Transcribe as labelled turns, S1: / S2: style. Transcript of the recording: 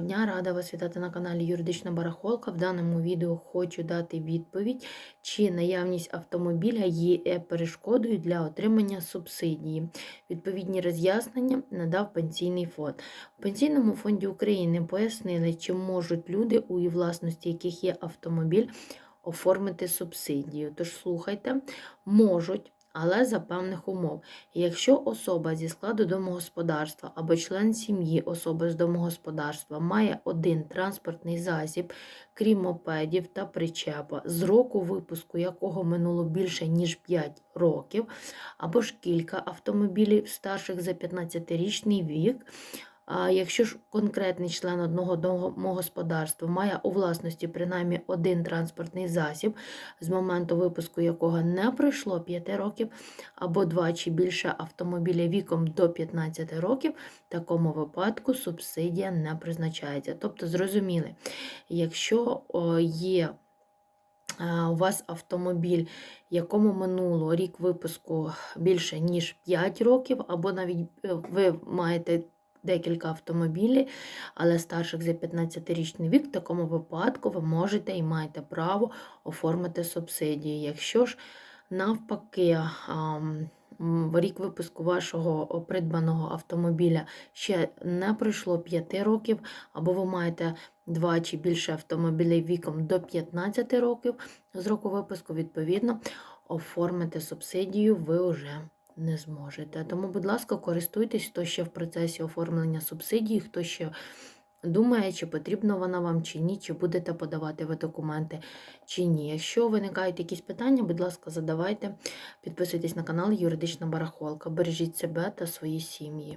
S1: Дня, рада вас вітати на каналі Юридична Барахолка. В даному відео хочу дати відповідь, чи наявність автомобіля є перешкодою для отримання субсидії. Відповідні роз'яснення надав Пенсійний фонд. У Пенсійному фонді України пояснили, чи можуть люди, у власності яких є автомобіль, оформити субсидію. Тож слухайте, можуть. Але за певних умов. Якщо особа зі складу домогосподарства або член сім'ї особи з домогосподарства має один транспортний засіб, крім мопедів та причепа, з року випуску якого минуло більше ніж 5 років, або ж кілька автомобілів старших за 15-річний вік. Якщо ж конкретний член одного домогосподарства має у власності принаймні один транспортний засіб, з моменту випуску якого не пройшло 5 років, або два чи більше автомобіля віком до 15 років, в такому випадку субсидія не призначається. Тобто, зрозуміли, якщо є у вас автомобіль, якому минуло рік випуску більше ніж 5 років, або навіть е, ви маєте декілька автомобілів, але старших за 15-річний вік, в такому випадку ви можете і маєте право оформити субсидію. Якщо ж навпаки, в рік випуску вашого придбаного автомобіля ще не пройшло 5 років, або ви маєте два чи більше автомобілів віком до 15 років з року випуску, відповідно, оформити субсидію ви вже не зможете. Тому, будь ласка, користуйтесь, хто ще в процесі оформлення субсидії, хто ще думає, чи потрібна вона вам чи ні, чи будете подавати ви документи чи ні. Якщо виникають якісь питання, будь ласка, задавайте. Підписуйтесь на канал Юридична Барахолка. Бережіть себе та свої сім'ї.